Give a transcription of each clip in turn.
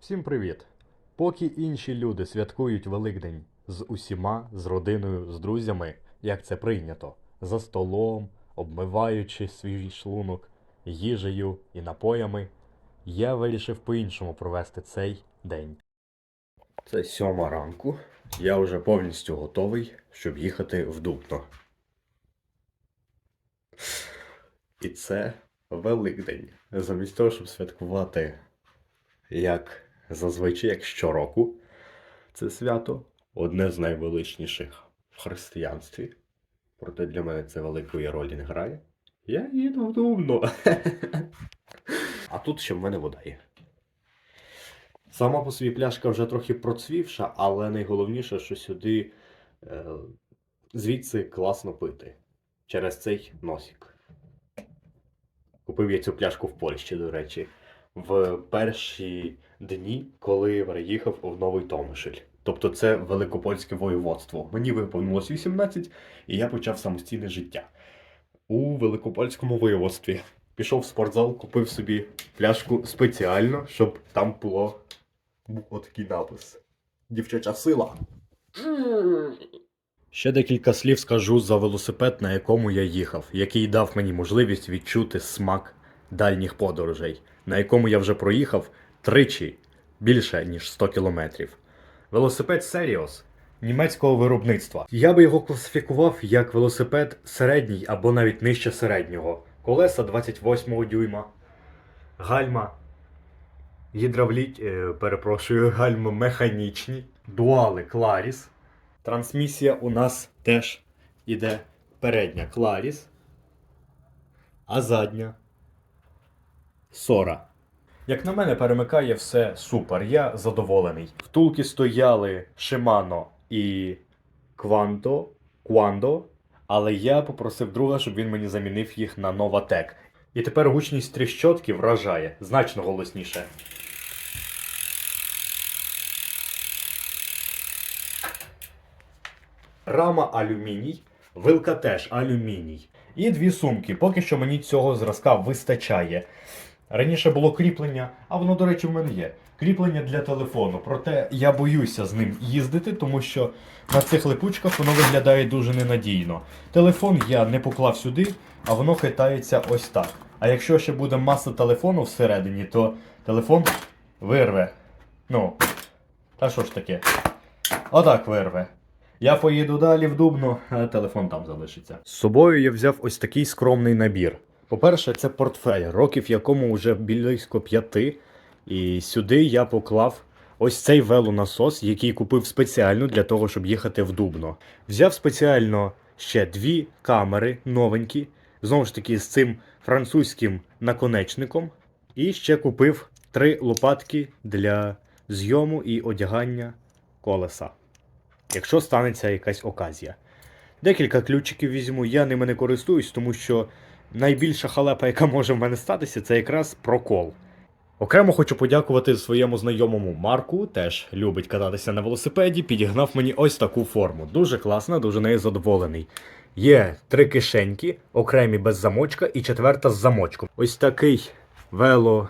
Всім привіт! Поки інші люди святкують Великдень з усіма, з родиною, з друзями, як це прийнято, за столом, обмиваючи свій шлунок їжею і напоями, я вирішив по-іншому провести цей день. Це сьома ранку. Я вже повністю готовий, щоб їхати в Дубно. І це Великдень. Замість того, щоб святкувати як зазвичай, як щороку, це свято одне з найвеличніших в християнстві. Проте для мене це великої ролі не грає. Я їду в Дубно. А тут ще в мене вода є. Сама по собі пляшка вже трохи процвівша, але найголовніше, що сюди е, звідси класно пити. Через цей носик. Купив я цю пляшку в Польщі, до речі, в перші дні, коли переїхав в Новий Томишель. Тобто це великопольське воєводство. Мені виповнилось 18, і я почав самостійне життя у великопольському воєводстві. Пішов в спортзал, купив собі пляшку спеціально, щоб там було був отакий напис. Дівчача сила. Ще декілька слів скажу за велосипед, на якому я їхав, який дав мені можливість відчути смак дальніх подорожей, на якому я вже проїхав тричі більше, ніж 100 кілометрів. Велосипед Serios німецького виробництва. Я би його класифікував як велосипед середній або навіть нижче середнього. Колеса 28 дюйма, гальма гідравліч, е, перепрошую, гальма механічні, дуали Кларіс. Трансмісія у нас теж іде передня Кларіс, а задня Сора. Як на мене, перемикає все супер, я задоволений. Втулки стояли Shimano і Quanto, Quando, але я попросив друга, щоб він мені замінив їх на Novatec. І тепер гучність тріщотки вражає значно голосніше. Рама алюміній, вилка теж алюміній. І дві сумки. Поки що мені цього зразка вистачає. Раніше було кріплення, а воно, до речі, в мене є. Кріплення для телефону. Проте я боюся з ним їздити, тому що на цих липучках воно виглядає дуже ненадійно. Телефон я не поклав сюди, а воно хитається ось так. А якщо ще буде маса телефону всередині, то телефон вирве. Ну, та що ж таке? Отак вирве. Я поїду далі в Дубно, а телефон там залишиться. З собою я взяв ось такий скромний набір. По-перше, це портфель, років якому вже близько п'яти. І сюди я поклав ось цей велонасос, який купив спеціально для того, щоб їхати в Дубно. Взяв спеціально ще дві камери новенькі, знову ж таки з цим французьким наконечником. І ще купив три лопатки для зйому і одягання колеса якщо станеться якась оказія. Декілька ключиків візьму, я ними не користуюсь, тому що найбільша халепа, яка може в мене статися, це якраз прокол. Окремо хочу подякувати своєму знайомому Марку, теж любить кататися на велосипеді, підігнав мені ось таку форму. Дуже класна, дуже нею задоволений. Є три кишеньки, окремі без замочка і четверта з замочком. Ось такий вело.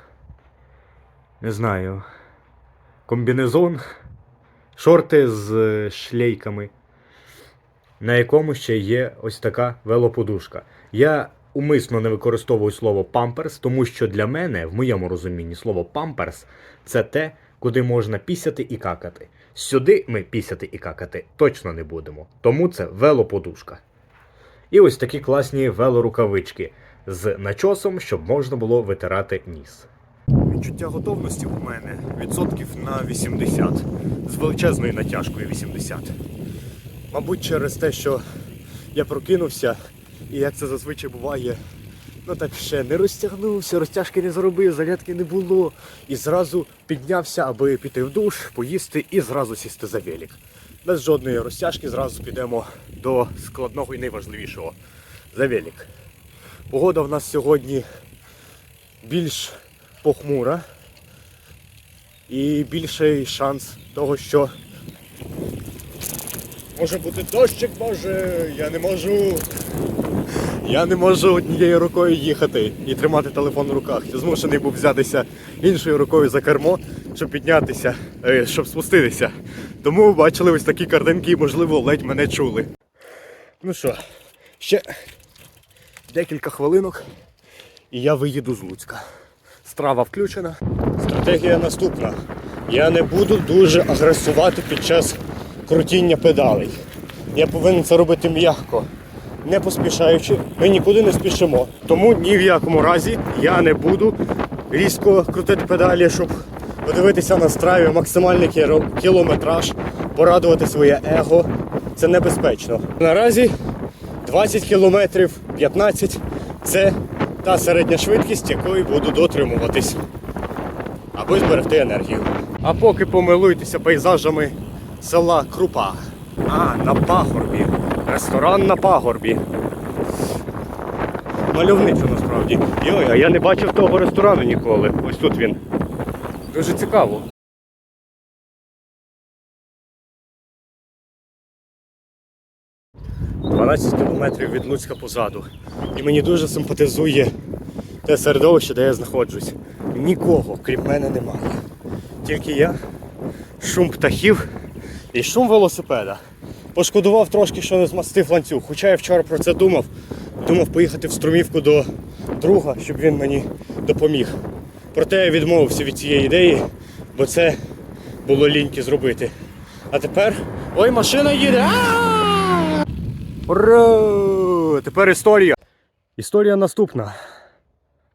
Не знаю. Комбінезон шорти з шлейками, на якому ще є ось така велоподушка. Я умисно не використовую слово памперс, тому що для мене, в моєму розумінні, слово памперс це те, куди можна пісяти і какати. Сюди ми пісяти і какати точно не будемо, тому це велоподушка. І ось такі класні велорукавички з начосом, щоб можна було витирати ніс. Відчуття готовності в мене відсотків на 80. З величезною натяжкою 80. Мабуть, через те, що я прокинувся, і як це зазвичай буває, ну так ще не розтягнувся, розтяжки не зробив, зарядки не було. І зразу піднявся, аби піти в душ, поїсти і зразу сісти за велик. Без жодної розтяжки зразу підемо до складного і найважливішого за велик. Погода в нас сьогодні більш похмура і більший шанс того, що може бути дощик, може, я не можу. Я не можу однією рукою їхати і тримати телефон в руках. Я змушений був взятися іншою рукою за кермо, щоб піднятися, е, щоб спуститися. Тому бачили ось такі картинки і, можливо, ледь мене чули. Ну що, ще декілька хвилинок і я виїду з Луцька. Страва включена. Стратегія наступна. Я не буду дуже агресувати під час крутіння педалей. Я повинен це робити м'яко, не поспішаючи. Ми нікуди не спішимо. Тому ні в якому разі я не буду різко крутити педалі, щоб подивитися на страві максимальний кілометраж, порадувати своє его. Це небезпечно. Наразі 20 кілометрів 15 це та середня швидкість, якої буду дотримуватись, аби зберегти енергію. А поки помилуйтеся пейзажами села Крупа. А, на пагорбі. Ресторан на пагорбі. Мальовничо насправді. Йой, а я не бачив того ресторану ніколи. Ось тут він. Дуже цікаво. – 12 кілометрів від Луцька позаду. І мені дуже симпатизує те середовище, де я знаходжусь. Нікого, крім мене, немає. Тільки я, шум птахів і шум велосипеда. Пошкодував трошки, що не змастив ланцюг. Хоча я вчора про це думав. Думав поїхати в струмівку до друга, щоб він мені допоміг. Проте я відмовився від цієї ідеї, бо це було ліньки зробити. А тепер. Ой, машина їде! Ура! Тепер історія. Історія наступна.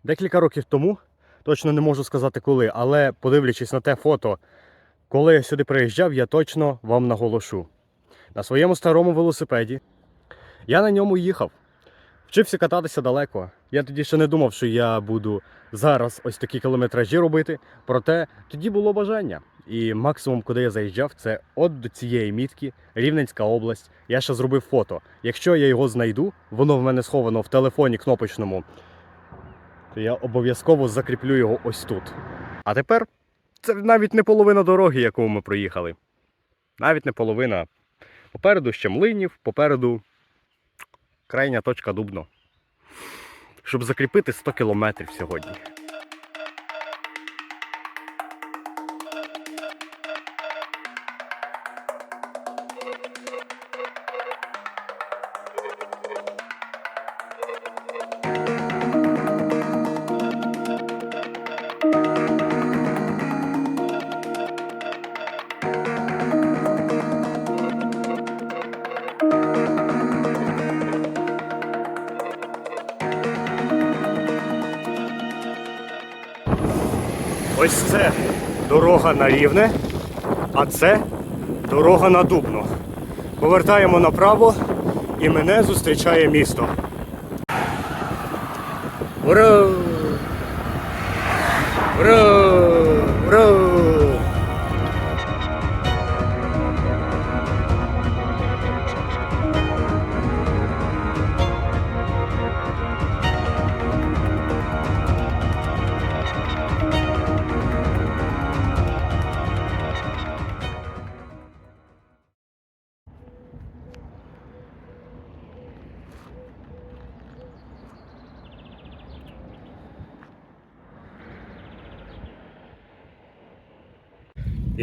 Декілька років тому, точно не можу сказати коли, але подивлячись на те фото, коли я сюди приїжджав, я точно вам наголошу. На своєму старому велосипеді я на ньому їхав. Вчився кататися далеко. Я тоді ще не думав, що я буду зараз ось такі кілометражі робити. Проте тоді було бажання. І максимум, куди я заїжджав, це от до цієї мітки, Рівненська область. Я ще зробив фото. Якщо я його знайду, воно в мене сховано в телефоні кнопочному, то я обов'язково закріплю його ось тут. А тепер це навіть не половина дороги, яку ми проїхали. Навіть не половина. Попереду ще млинів, попереду крайня точка Дубно. Щоб закріпити 100 кілометрів сьогодні. Ось це дорога на рівне, а це дорога на Дубно. Повертаємо направо і мене зустрічає місто. Ура! Ура!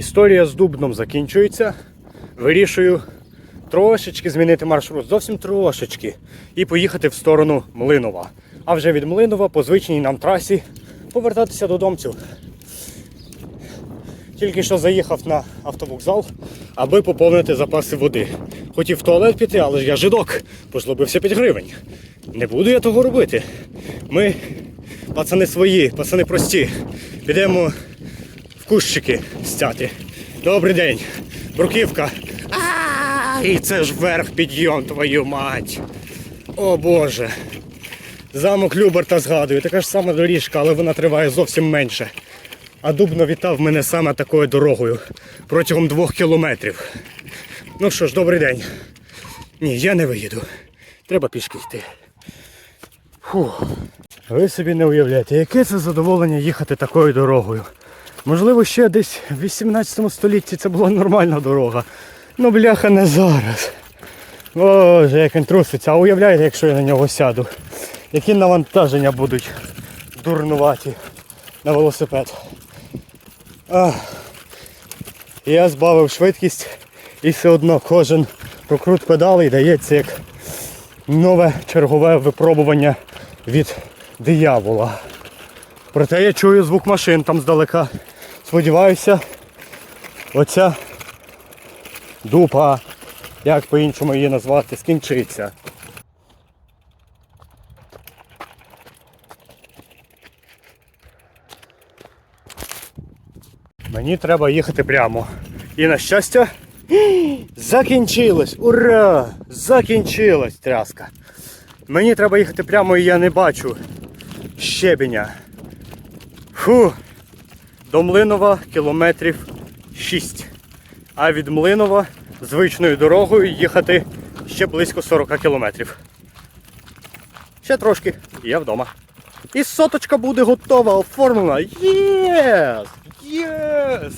Історія з Дубном закінчується. Вирішую трошечки змінити маршрут, зовсім трошечки, і поїхати в сторону Млинова. А вже від Млинова по звичній нам трасі повертатися до домців. Тільки що заїхав на автовокзал, аби поповнити запаси води. Хотів в туалет піти, але ж я жидок, пожлобився 5 гривень. Не буду я того робити. Ми, пацани свої, пацани прості. Підемо кущики стяти. Добрий день. Бруківка. А, І це ж верх підйом, твою мать. О Боже. Замок Люберта згадую. Така ж сама доріжка, але вона триває зовсім менше. А Дубно вітав мене саме такою дорогою протягом двох кілометрів. Ну що ж, добрий день. Ні, я не виїду. Треба пішки йти. Фух. Ви собі не уявляєте, яке це задоволення їхати такою дорогою. Можливо, ще десь в 18 столітті це була нормальна дорога. Ну, бляха, не зараз. Боже, як він труситься. А уявляєте, якщо я на нього сяду. Які навантаження будуть дурнуваті на велосипед. Ах. Я збавив швидкість і все одно кожен прокрут педалей дається як нове чергове випробування від диявола. Проте я чую звук машин там здалека. Сподіваюся, оця дупа, як по-іншому її назвати, скінчиться. Мені треба їхати прямо. І на щастя, закінчилось! Ура! Закінчилась тряска. Мені треба їхати прямо і я не бачу щебеня. Фу. До Млинова кілометрів 6. А від Млинова звичною дорогою їхати ще близько 40 кілометрів. Ще трошки, і я вдома. І соточка буде готова, оформлена. Єс! Єс!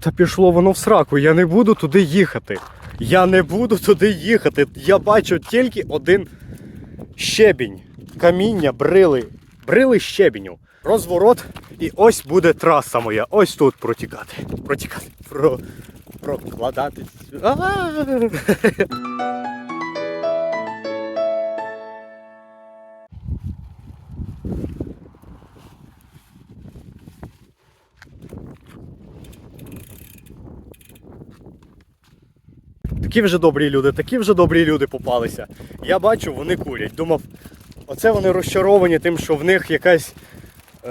Та пішло воно в сраку, я не буду туди їхати. Я не буду туди їхати. Я бачу тільки один щебінь. Каміння, брили. Брили щебеню. Розворот. І ось буде траса моя. Ось тут протікати. Протікати. Про... Прокладати. Такі вже добрі люди, такі вже добрі люди попалися. Я бачу, вони курять. Думав, оце вони розчаровані тим, що в них якась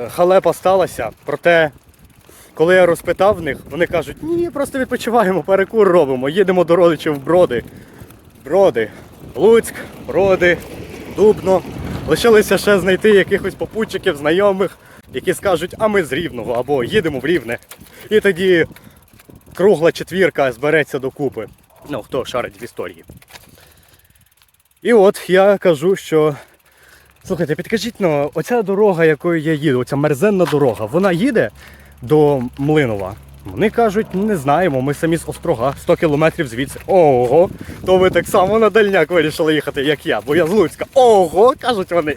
халепа сталася. Проте, коли я розпитав в них, вони кажуть, ні, просто відпочиваємо, перекур робимо, їдемо до родичів в броди. Броди. Луцьк, броди, Дубно. Лишилося ще знайти якихось попутчиків, знайомих, які скажуть, а ми з Рівного або їдемо в Рівне. І тоді кругла четвірка збереться докупи. Ну, хто шарить в історії. І от я кажу, що. Слухайте, підкажіть, ну, оця дорога, якою я їду, оця мерзенна дорога, вона їде до Млинова. Вони кажуть, «Ну, не знаємо, ми самі з Острога, 100 кілометрів звідси. Ого, то ви так само на дальняк вирішили їхати, як я, бо я з Луцька. Ого, кажуть вони.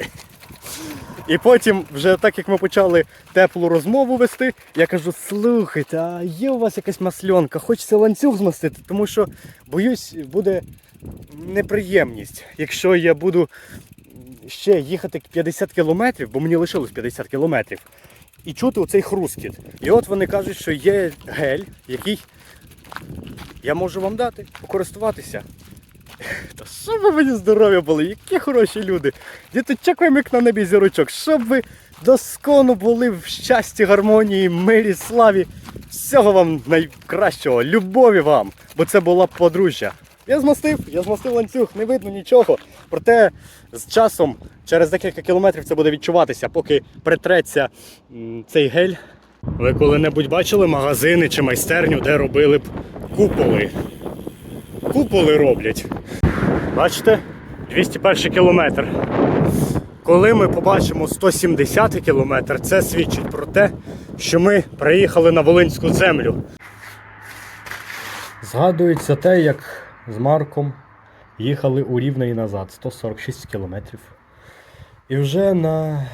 І потім, вже так як ми почали теплу розмову вести, я кажу: слухайте, а є у вас якась масльонка, хочеться ланцюг змастити, тому що боюсь, буде неприємність, якщо я буду ще їхати 50 кілометрів, бо мені лишилось 50 кілометрів, і чути оцей хрускіт. І от вони кажуть, що є гель, який я можу вам дати, покористуватися. Та щоб ви мені здоров'я були, які хороші люди. Діточок вам як на небі зірочок, щоб ви доскону були в щасті, гармонії, мирі, славі. Всього вам найкращого, любові вам, бо це була подружжя. Я змастив, я змастив ланцюг, не видно нічого. Проте з часом, через декілька кілометрів це буде відчуватися, поки притреться цей гель. Ви коли-небудь бачили магазини чи майстерню, де робили б куполи? Куполи роблять. Бачите? 201 кілометр. Коли ми побачимо 170 кілометр, це свідчить про те, що ми приїхали на Волинську землю. Згадується те, як з Марком їхали у Рівне і назад 146 кілометрів. І вже на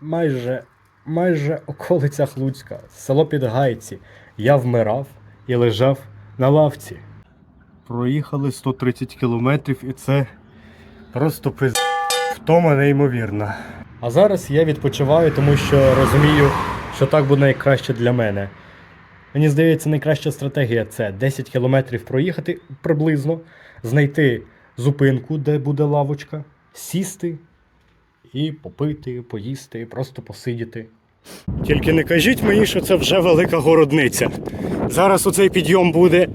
майже, майже околицях Луцька, село Підгайці, я вмирав і лежав на лавці. Проїхали 130 кілометрів і це просто пиз... втома неймовірна. А зараз я відпочиваю, тому що розумію, що так буде найкраще для мене. Мені здається, найкраща стратегія це 10 кілометрів проїхати приблизно, знайти зупинку, де буде лавочка, сісти і попити, поїсти, просто посидіти. Тільки не кажіть мені, що це вже велика городниця. Зараз оцей підйом буде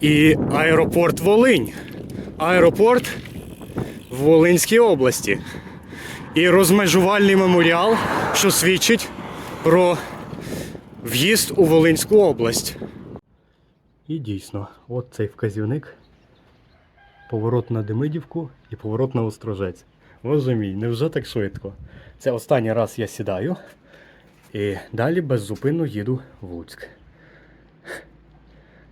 і аеропорт Волинь. Аеропорт в Волинській області. І розмежувальний меморіал, що свідчить про в'їзд у Волинську область. І дійсно, от цей вказівник. Поворот на Демидівку і поворот на Острожець. Боже мій, невже так швидко? Це останній раз я сідаю і далі беззупинно їду в Луцьк.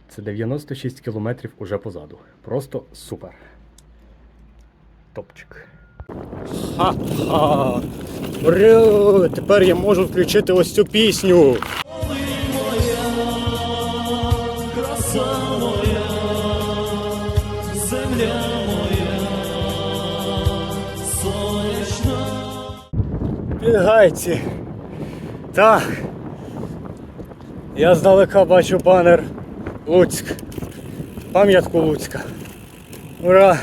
Це 96 кілометрів уже позаду. Просто супер. Топчик. Ха-ха! Тепер я можу включити ось цю пісню. Підгайці. Так. Я здалека бачу банер Луцьк. Пам'ятку Луцька. Ура!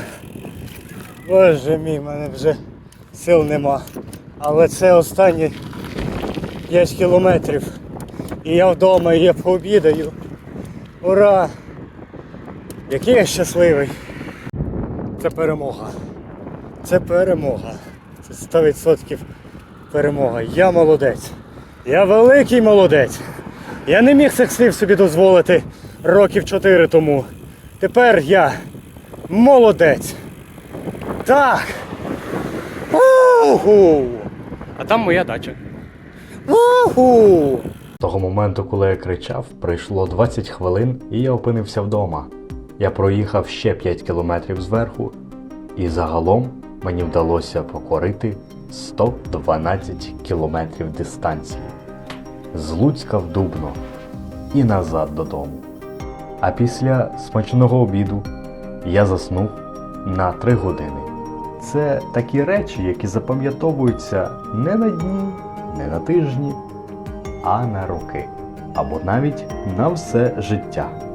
Боже мій, в мене вже сил нема. Але це останні 5 кілометрів. І я вдома, і я пообідаю. Ура! Який я щасливий. Це перемога. Це перемога. Це 100% перемога. Я молодець. Я великий молодець. Я не міг цих слів собі дозволити років 4 тому. Тепер я молодець. Так. Уху! А там моя дача. Уху! Того моменту, коли я кричав, пройшло 20 хвилин і я опинився вдома. Я проїхав ще 5 кілометрів зверху, і загалом мені вдалося покорити 112 кілометрів дистанції з Луцька в Дубно і назад додому. А після смачного обіду я заснув на 3 години. Це такі речі, які запам'ятовуються не на дні, не на тижні, а на роки, або навіть на все життя.